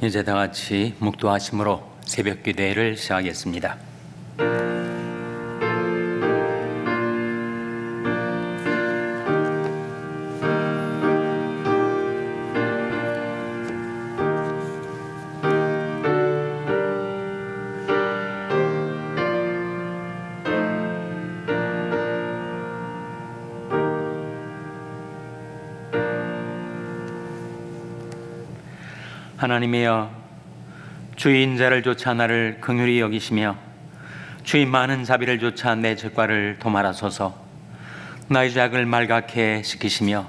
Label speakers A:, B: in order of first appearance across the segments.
A: 이제 다 같이 묵도하심으로 새벽 기도회를 시작하겠습니다. 하나님이여 주의 인자를 조차 나를 긍휼히 여기시며 주의 많은 자비를 조차 내 죄과를 도말하소서. 나의 죄악을 말갛게 시키시며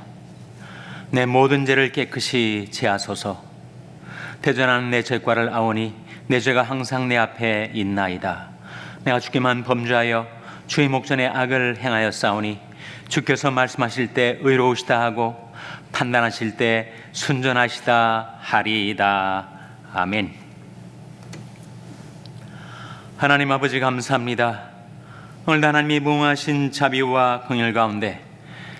A: 내 모든 죄를 깨끗이 제하소서. 대전하는 내 죄과를 아오니 내 죄가 항상 내 앞에 있나이다. 내가 주께만 범죄하여 주의 목전에 악을 행하여 싸우니 주께서 말씀하실 때 의로우시다 하고 판단하실 때 순전하시다 하리이다. 아멘. 하나님 아버지 감사합니다. 오늘 하나님이 무궁하신 자비와 긍휼 가운데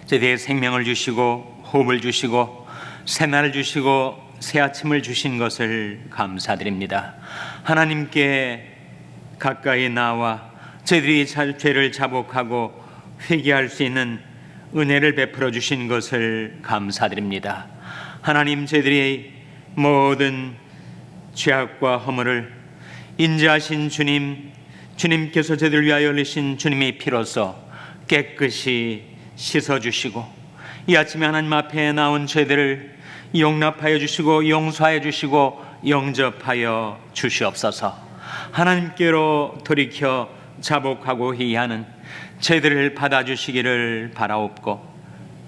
A: 제대의 생명을 주시고 호흡을 주시고 새날을 주시고 새 아침을 주신 것을 감사드립니다. 하나님께 가까이 나와 저희들이 자- 죄를 자복하고 회개할 수 있는 은혜를 베풀어 주신 것을 감사드립니다. 하나님 저희들이 모든 죄악과 허물을 인자하신 주님, 주님께서 저희들 위하여 흘리신 주님의 피로써 깨끗이 씻어 주시고 이 아침에 하나님 앞에 나온 저희들을 용납하여 주시고 용서하여 주시고 영접하여 주시옵소서. 하나님께로 돌이켜 자복하고 회의하는 저희들을 받아주시기를 바라옵고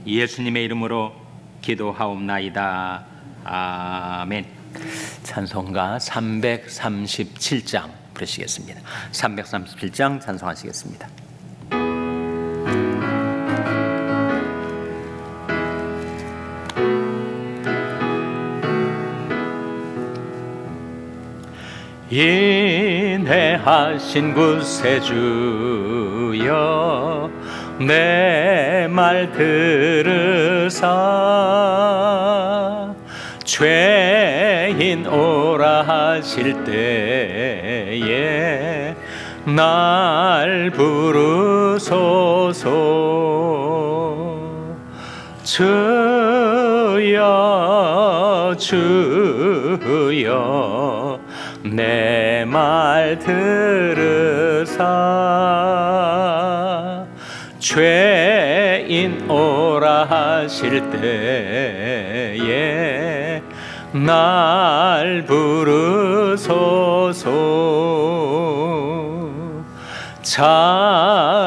A: 예수님의 이름으로 기도하옵나이다. 아멘. 찬송가 337장 부르시겠습니다. 337장 찬송하시겠습니다. 인내하신 구세주여 내 말 들으사 죄 인 오라 하실 때에 날 부르소서. 주여 주여 내 말 들으사. 죄인 오라 하실 때에 날 부르소서.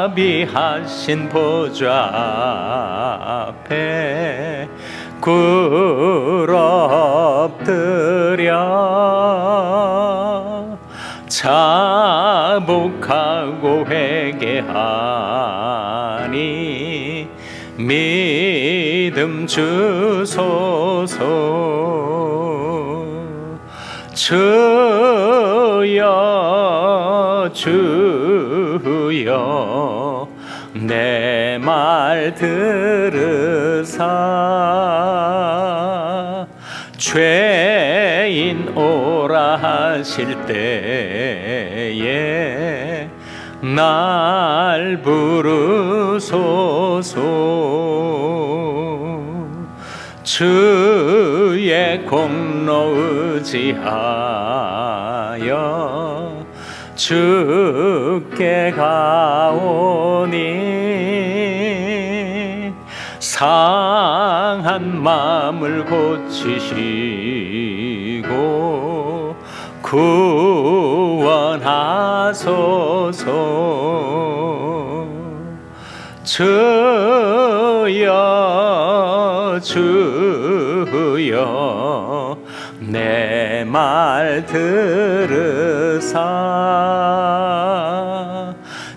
A: 자비하신 보좌 앞에 굴엎드려. 자복하고 회개하니 믿음 주소서 주여 주여 내 말 들으사. 죄인 오라 하실 때에 날 부르소서. 주 의 공로 의지하여 주께 가오니 상한 마음을 고치시고 구원하소서. 주여 주여. 내 말 들으사.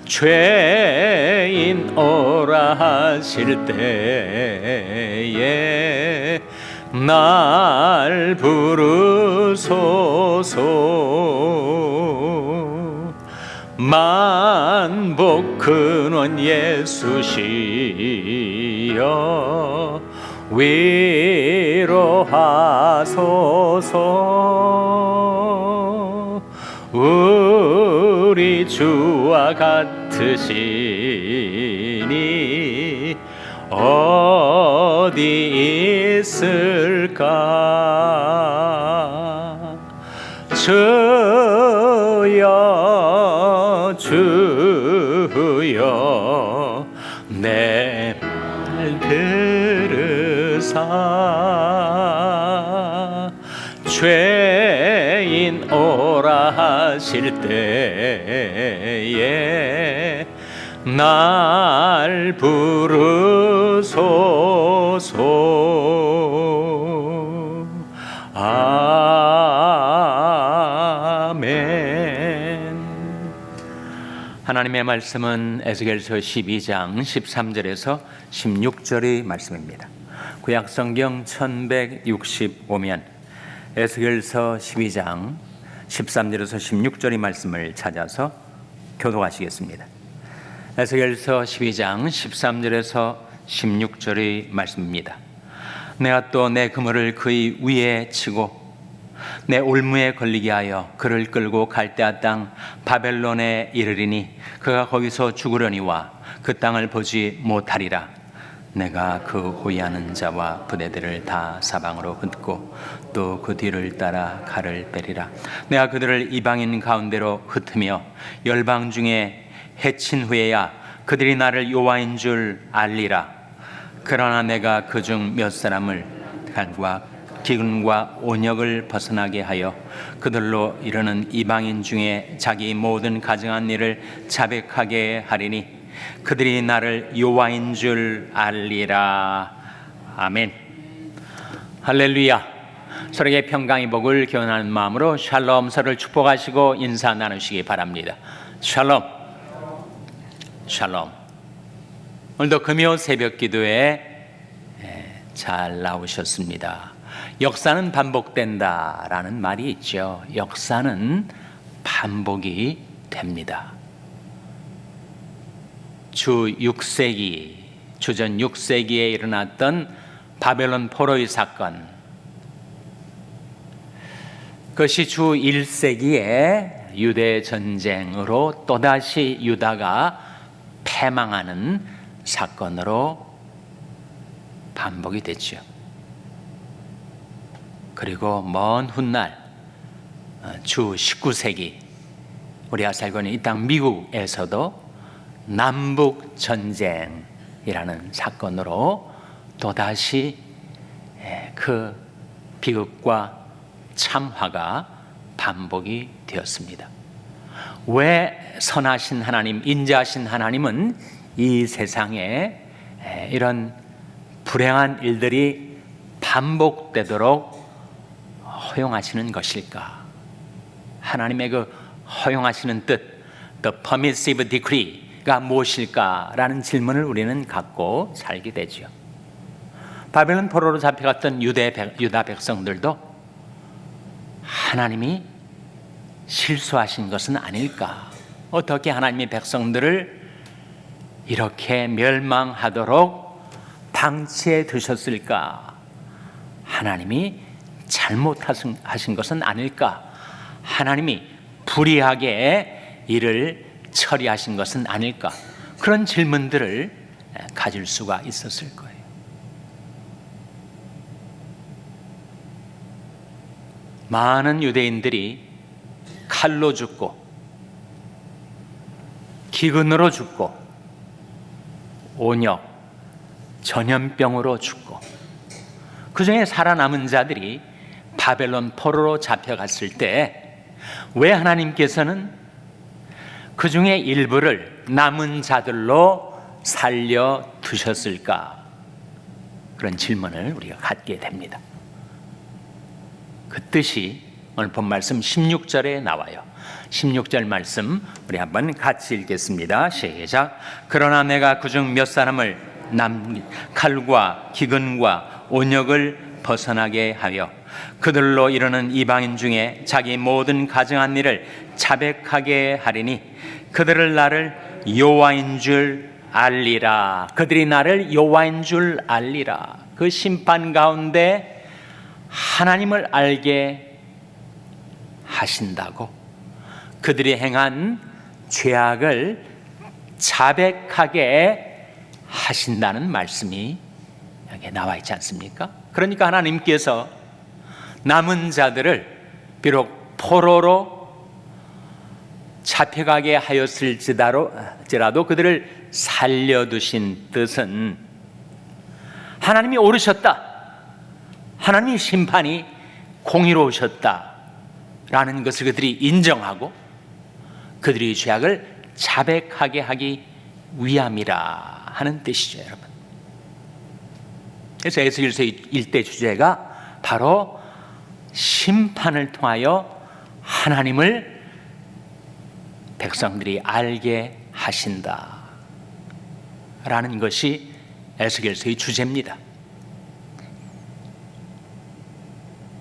A: 죄인 오라 하실 때에 날 부르소서. 만복 근원 예수시여 위로하소서. 우리 주와 같으시니 어디 있을까? 하실 때에 날 부르소서 아멘 하나님의 말씀은 에스겔서 12장 13절에서 16절의 말씀입니다. 구약 성경 1165면 에스겔서 12장 13절에서 16절의 말씀을 찾아서 교독하시겠습니다. 에스겔서 12장 13절에서 16절의 말씀입니다. 내가 또 내 그물을 그의 위에 치고 내 올무에 걸리게 하여 그를 끌고 갈대아 땅 바벨론에 이르리니 그가 거기서 죽으려니와 그 땅을 보지 못하리라 내가 그 호위하는 자와 부대들을 다 사방으로 흩고 또 그 뒤를 따라 칼을 빼리라. 내가 그들을 이방인 가운데로 흩으며 열방 중에 해친 후에야 그들이 나를 여호와인 줄 알리라. 그러나 내가 그 중 몇 사람을 칼과 기근과 온역을 벗어나게 하여 그들로 이르는 이방인 중에 자기 모든 가정한 일을 자백하게 하리니 그들이 나를 여호와인 줄 알리라 아멘 할렐루야 서로에게 평강의 복을 기원하는 마음으로 샬롬 서를 축복하시고 인사 나누시기 바랍니다 샬롬 샬롬 오늘도 금요 새벽 기도에 예, 잘 나오셨습니다. 역사는 반복된다라는 말이 있죠. 역사는 반복이 됩니다. 주 6세기, 주전 6세기에 일어났던 바벨론 포로의 사건. 그것이 주 1세기에 유대 전쟁으로 또다시 유다가 패망하는 사건으로 반복이 됐죠. 그리고 먼 훗날 어, 주 19세기 우리가 살고 있는 이 땅 미국에서도 남북 전쟁이라는 사건으로 또다시 예, 그 비극과 참화가 반복이 되었습니다. 왜 선하신 하나님, 인자하신 하나님은 이 세상에 에, 이런 불행한 일들이 반복되도록 허용하시는 것일까? 하나님의 그 허용하시는 뜻, the permissive decree 가 무엇일까라는 질문을 우리는 갖고 살게 되죠. 바벨론 포로로 잡혀갔던 유대 백, 유다 백성들도 하나님이 실수하신 것은 아닐까? 어떻게 하나님의 백성들을 이렇게 멸망하도록 방치해 두셨을까? 하나님이 잘못하신 것은 아닐까? 하나님이 불의하게 일을 처리하신 것은 아닐까? 그런 질문들을 가질 수가 있었을 거예요. 많은 유대인들이 칼로 죽고 기근으로 죽고 온역, 전염병으로 죽고 그 중에 살아남은 자들이 바벨론 포로로 잡혀갔을 때 왜 하나님께서는 그 중에 일부를 남은 자들로 살려 두셨을까? 그런 질문을 우리가 갖게 됩니다. 그 뜻이 오늘 본 말씀 16절에 나와요. 16절 말씀 우리 한번 같이 읽겠습니다. 시작. 그러나 내가 그중 몇 사람을 남 칼과 기근과 온역을 벗어나게 하여 그들로 이르는 이방인 중에 자기 모든 가정한 일을 자백하게 하리니 그들을 나를 여호와인 줄 알리라. 그들이 나를 여호와인 줄 알리라. 그 심판 가운데 하나님을 알게 하신다고 그들이 행한 죄악을 자백하게 하신다는 말씀이 여기 나와 있지 않습니까? 그러니까 하나님께서 남은 자들을 비록 포로로 잡혀가게 하였을지라도 그들을 살려두신 뜻은 하나님이 오르셨다. 하나님이 심판이 공의로우셨다. 라는 것을 그들이 인정하고 그들의 죄악을 자백하게 하기 위함이라 하는 뜻이죠, 여러분. 그래서 에스겔서 일대 주제가 바로 심판을 통하여 하나님을 백성들이 알게 하신다. 라는 것이 에스겔서의 주제입니다.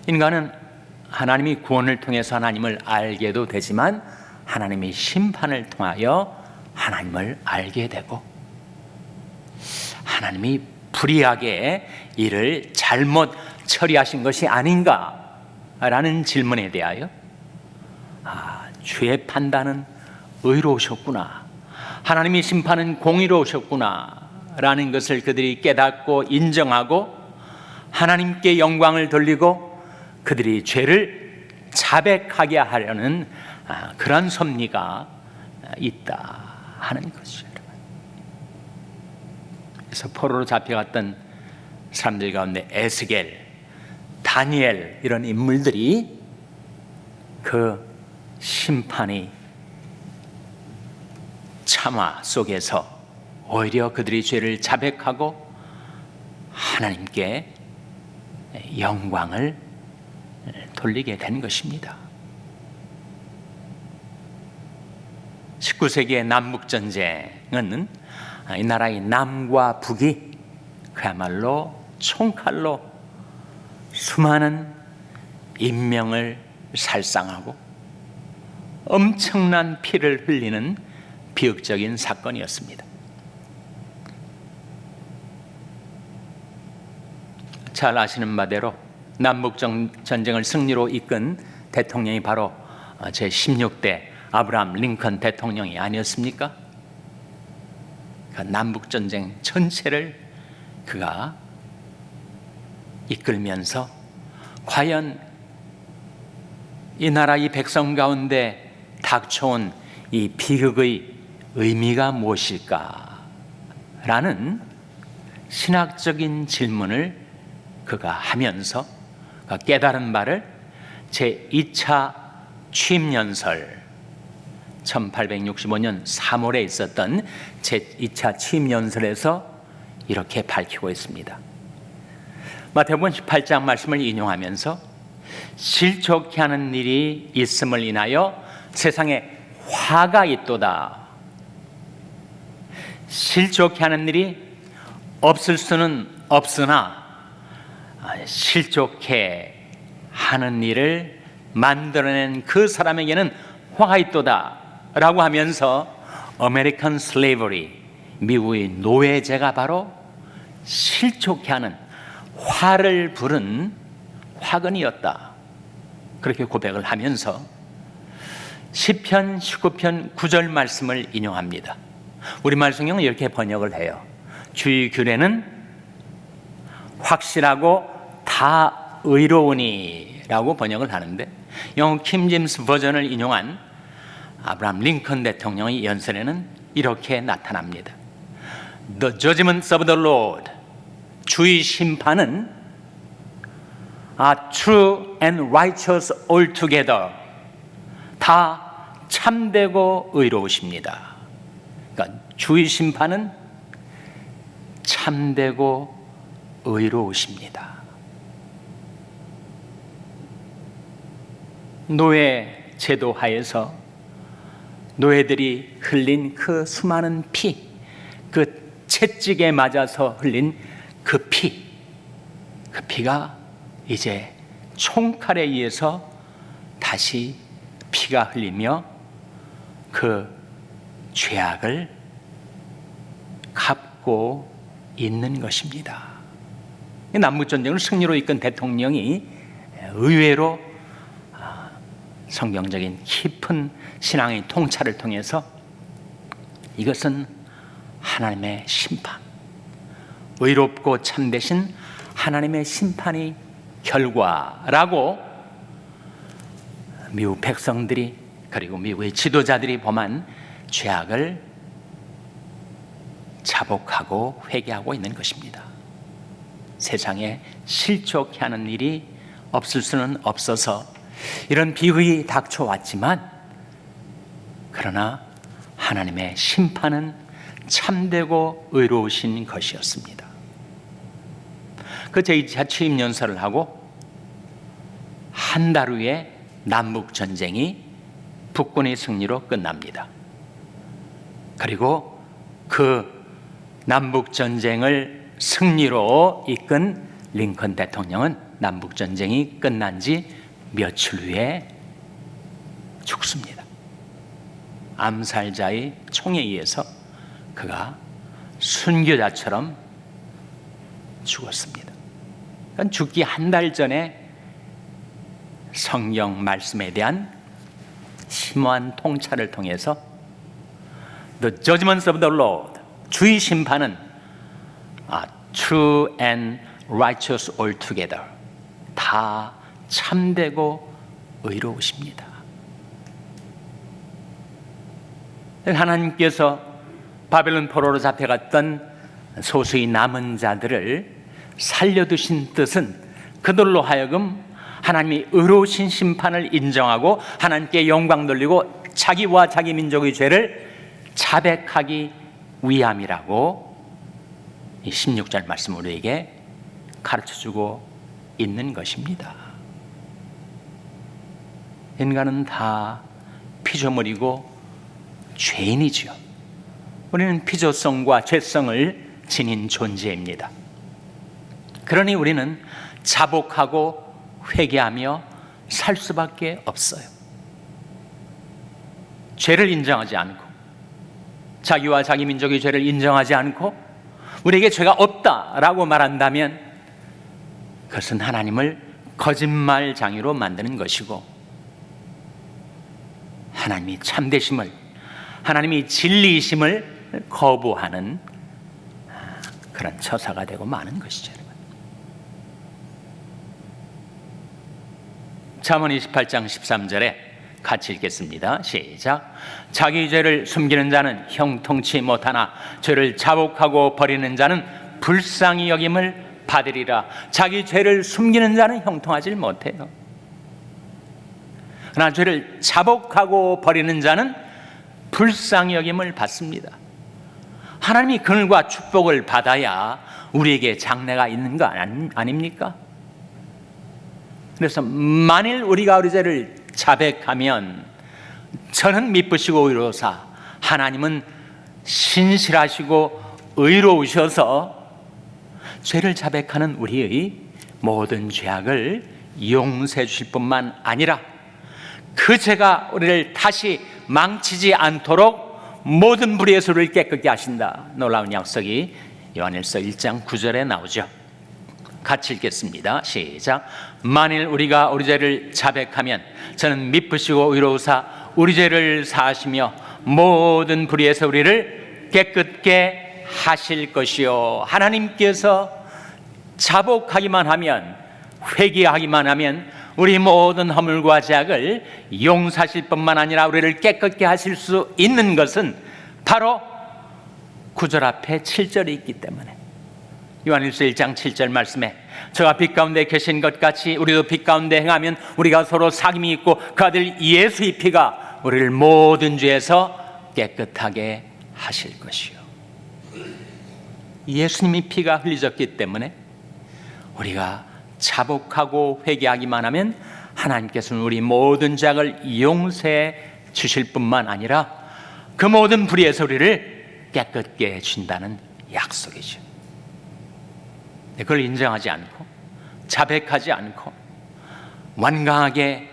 A: 인간은 하나님이 구원을 통해서 하나님을 알게도 되지만 하나님의 심판을 통하여 하나님을 알게 되고 하나님이 불의하게 이를 잘못 처리하신 것이 아닌가 라는 질문에 대하여 아, 주의 판단은 의로우셨구나. 하나님의 심판은 공의로우셨구나. 라는 것을 그들이 깨닫고 인정하고 하나님께 영광을 돌리고 그들이 죄를 자백하게 하려는 아, 그런 섭리가 있다 하는 것이죠. 그래서 포로로 잡혀갔던 사람들 가운데 에스겔, 다니엘 이런 인물들이 그 심판이 참화 속에서 오히려 그들이 죄를 자백하고 하나님께 영광을 돌리게 된 것입니다. 19세기의 남북 전쟁은 이 나라의 남과 북이 그야말로 총칼로 수많은 인명을 살상하고 엄청난 피를 흘리는 비극적인 사건이었습니다. 잘 아시는 바대로 남북 전쟁을 승리로 이끈 대통령이 바로 제 16대 아브라함 링컨 대통령이 아니었습니까? 그 남북 전쟁 전체를 그가 이끌면서 과연 이 나라 이 백성 가운데 닥쳐온 이 비극의 의미가 무엇일까? 라는 신학적인 질문을 그가 하면서 깨달은 바를 제 2차 취임연설 1865년 3월에 있었던 제 2차 취임연설에서 이렇게 밝히고 있습니다. 마태복음 18장 말씀을 인용하면서 실족케 하는 일이 있음을 인하여 세상에 화가 있도다. 실족케 하는 일이 없을 수는 없으나 실족해 하는 일을 만들어낸 그 사람에게는 화가 있도다 라고 하면서 아메리칸 슬레이버리 미국의 노예제가 바로 실족해 하는 화를 부른 화근이었다. 그렇게 고백을 하면서 시편 19편 9절 말씀을 인용합니다. 우리말 성경은 이렇게 번역을 해요. 주의 규례는 확실하고 다 의로우니라고 번역을 하는데 영어 킴짐스 버전을 인용한 아브라함 링컨 대통령의 연설에는 이렇게 나타납니다. The judgments of the Lord 주의 심판은 are true and righteous altogether 다 참되고 의로우십니다. 그러니까 주의 심판은 참되고 의로우십니다. 노예 제도 하에서 노예들이 흘린 그 수많은 피, 그 채찍에 맞아서 흘린 그 피, 그 피가 이제 총칼에 의해서 다시 피가 흘리며 그 죄악을 갚고 있는 것입니다. 남북전쟁을 승리로 이끈 대통령이 의외로 성경적인 깊은 신앙의 통찰을 통해서 이것은 하나님의 심판, 의롭고 참되신 하나님의 심판의 결과라고 미국 백성들이 그리고 미국의 지도자들이 범한 죄악을 자복하고 회개하고 있는 것입니다. 세상에 실족해 하는 일이 없을 수는 없어서 이런 비극이 닥쳐왔지만 그러나 하나님의 심판은 참되고 의로우신 것이었습니다. 그 제2차 취임 연설을 하고 한 달 후에 남북 전쟁이 북군의 승리로 끝납니다. 그리고 그 남북 전쟁을 승리로 이끈 링컨 대통령은 남북 전쟁이 끝난 지 며칠 후에 죽습니다. 암살자의 총에 의해서 그가 순교자처럼 죽었습니다. 죽기 한 달 전에 성경 말씀에 대한 심오한 통찰을 통해서 The judgments of the Lord 주의 심판은 아, true and righteous altogether 다 참되고 의로우십니다. 하나님께서 바벨론 포로로 잡혀갔던 소수의 남은 자들을 살려두신 뜻은 그들로 하여금 하나님이 의로우신 심판을 인정하고 하나님께 영광 돌리고 자기와 자기 민족의 죄를 자백하기 위함이라고 이 16절 말씀 우리에게 가르쳐 주고 있는 것입니다. 인간은 다 피조물이고 죄인이지요. 우리는 피조성과 죄성을 지닌 존재입니다. 그러니 우리는 자복하고 회개하며 살 수밖에 없어요. 죄를 인정하지 않고 자기와 자기 민족의 죄를 인정하지 않고 우리에게 죄가 없다라고 말한다면 그것은 하나님을 거짓말장애로 만드는 것이고 하나님이 참되심을 하나님이 진리이심을 거부하는 그런 처사가 되고 마는 것이죠. 잠언 28장 13절에 같이 읽겠습니다. 시작. 자기 죄를 숨기는 자는 형통치 못하나 죄를 자복하고 버리는 자는 불쌍히 여김을 받으리라. 자기 죄를 숨기는 자는 형통하지 못해요. 그러나 죄를 자복하고 버리는 자는 불쌍히 여김을 받습니다. 하나님이 그늘과 축복을 받아야 우리에게 장래가 있는 거 아닙니까? 그래서 만일 우리가 우리 죄를 자백하면 저는 미쁘시고 의로사 하나님은 신실하시고 의로우셔서 죄를 자백하는 우리의 모든 죄악을 용서해 주실 뿐만 아니라 그 죄가 우리를 다시 망치지 않도록 모든 불의의 소를 깨끗게 하신다. 놀라운 약속이 요한일서 1장 9절에 나오죠. 같이 읽겠습니다. 시작. 만일 우리가 우리 죄를 자백하면 저는 미쁘시고 의로우사 우리 죄를 사하시며 모든 불의에서 우리를 깨끗게 하실 것이요. 하나님께서 자복하기만 하면 회개하기만 하면 우리 모든 허물과 죄악을 용서하실 뿐만 아니라 우리를 깨끗게 하실 수 있는 것은 바로 구절 앞에 7절이 있기 때문에 요한일서 1장 7절 말씀에 저가 빛 가운데 계신 것 같이 우리도 빛 가운데 행하면 우리가 서로 사귐이 있고 그 아들 예수의 피가 우리를 모든 죄에서 깨끗하게 하실 것이요. 예수님이 피가 흘리졌기 때문에 우리가 자복하고 회개하기만 하면 하나님께서는 우리 모든 죄악을 용서해 주실 뿐만 아니라 그 모든 불의의 소리를 깨끗게 해준다는 약속이죠. 그걸 인정하지 않고 자백하지 않고 완강하게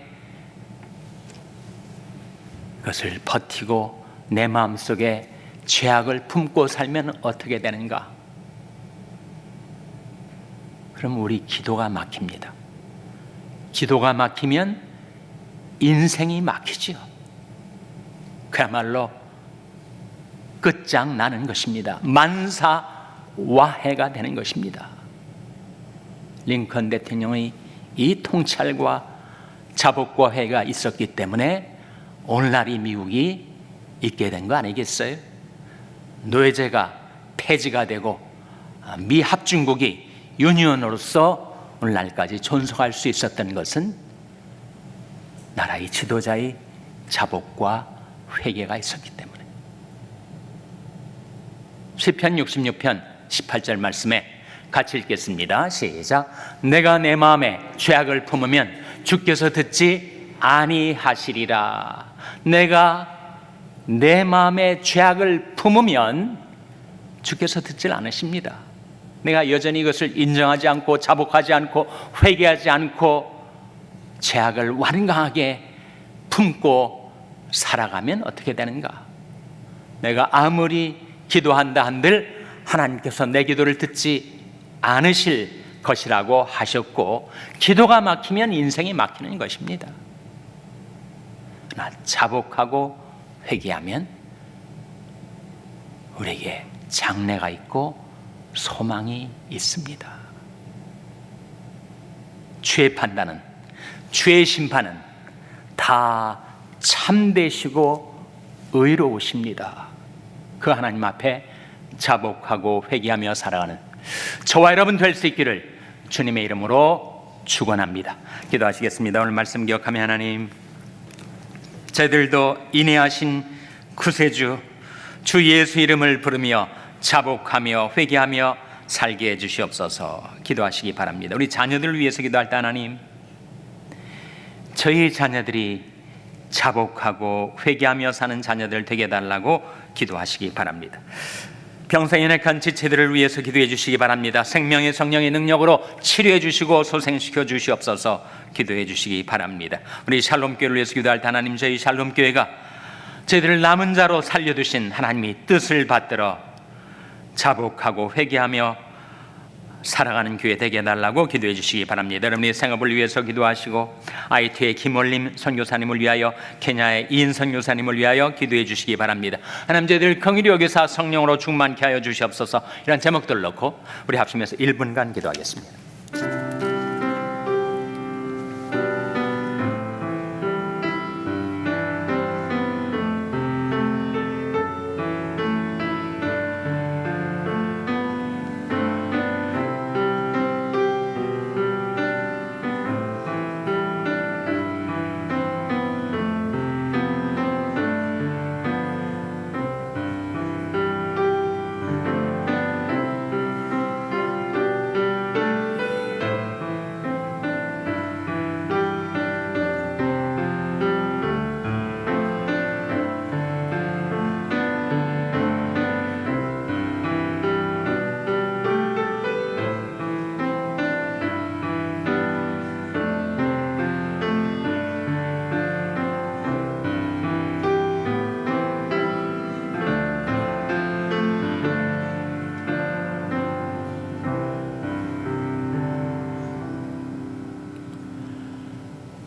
A: 그것을 버티고 내 마음속에 죄악을 품고 살면 어떻게 되는가? 그럼 우리 기도가 막힙니다. 기도가 막히면 인생이 막히지요. 그야말로 끝장나는 것입니다. 만사와해가 되는 것입니다. 링컨 대통령의 이 통찰과 자복과 회가 있었기 때문에 오늘날 이 미국이 있게 된 거 아니겠어요? 노예제가 폐지가 되고 아, 미 합중국이 유니언으로서 오늘날까지 존속할 수 있었던 것은 나라의 지도자의 자복과 회개가 있었기 때문에 시편 66편 18절 말씀에 같이 읽겠습니다. 시작. 내가 내 마음에 죄악을 품으면 주께서 듣지 아니하시리라. 내가 내 마음에 죄악을 품으면 주께서 듣질 않으십니다. 내가 여전히 이것을 인정하지 않고 자복하지 않고 회개하지 않고 죄악을 완강하게 품고 살아가면 어떻게 되는가? 내가 아무리 기도한다 한들 하나님께서 내 기도를 듣지 않으실 것이라고 하셨고 기도가 막히면 인생이 막히는 것입니다. 그러나 자복하고 회개하면 우리에게 장래가 있고 소망이 있습니다. 죄 판단은 죄의 심판은 다 참되시고 의로우십니다. 그 하나님 앞에 자복하고 회개하며 살아가는 저와 여러분 될 수 있기를 주님의 이름으로 축원합니다. 기도하시겠습니다. 오늘 말씀 기억하며 하나님 저희들도 인내하신 구세주 주 예수 이름을 부르며 자복하며 회개하며 살게 해 주시옵소서 기도하시기 바랍니다. 우리 자녀들을 위해서 기도할 때 하나님 저희 자녀들이 자복하고 회개하며 사는 자녀들 되게 달라고 기도하시기 바랍니다. 병사에 연약한 지체들을 위해서 기도해 주시기 바랍니다. 생명의 성령의 능력으로 치료해 주시고 소생시켜 주시옵소서 기도해 주시기 바랍니다. 우리 샬롬 교회를 위해서 기도할 때 하나님 저희 샬롬 교회가 저희들을 남은 자로 살려두신 하나님의 뜻을 받들어 자복하고 회개하며 살아가는 교회 되게 해달라고 기도해 주시기 바랍니다. 여러분의 생업을 위해서 기도하시고 IT의 김올림 선교사님을 위하여 케냐의 이인 선교사님을 위하여 기도해 주시기 바랍니다. 하나님 저희들 긍휼히 여기사 성령으로 충만케 하여 주시옵소서 이런 제목들 넣고 우리 합심해서 1분간 기도하겠습니다.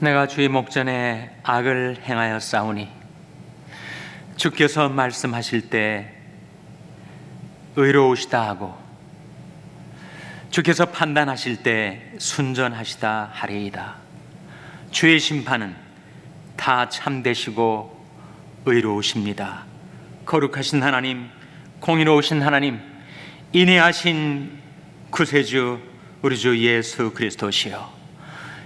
A: 내가 주의 목전에 악을 행하여 싸우니 주께서 말씀하실 때 의로우시다 하고 주께서 판단하실 때 순전하시다 하리이다. 주의 심판은 다 참되시고 의로우십니다. 거룩하신 하나님, 공의로우신 하나님, 인내하신 구세주 우리 주 예수 그리스도시여.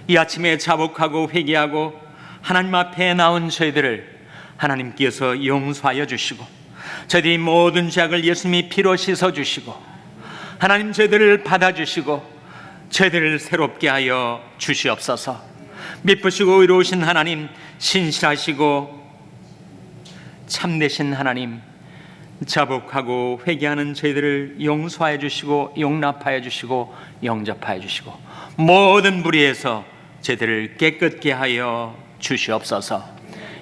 A: 이 아침에 자복하고 회개하고 하나님 앞에 나온 저희들을 하나님께서 용서하여 주시고 저희들이 모든 죄악을 예수님이 피로 씻어 주시고 하나님 저희들을 받아 주시고 저희들을 새롭게 하여 주시옵소서. 미쁘시고 의로우신 하나님 신실하시고 참되신 하나님 자복하고 회개하는 저희들을 용서하여 주시고 용납하여 주시고 영접하여 주시고 모든 불의에서 저희들을 깨끗게 하여 주시옵소서.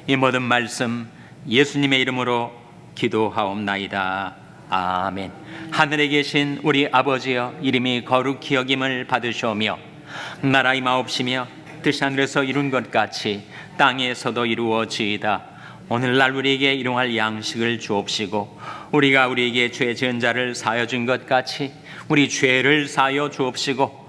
A: 이 모든 말씀 예수님의 이름으로 기도하옵나이다. 아멘. 하늘에 계신 우리 아버지여 이름이 거룩히 여김을 받으시오며 나라의 마옵시며 뜻이 하늘에서 이룬 것 같이 땅에서도 이루어지이다. 오늘날 우리에게 일용할 양식을 주옵시고 우리가 우리에게 죄 지은 자를 사여 준 것 같이 우리 죄를 사여 주옵시고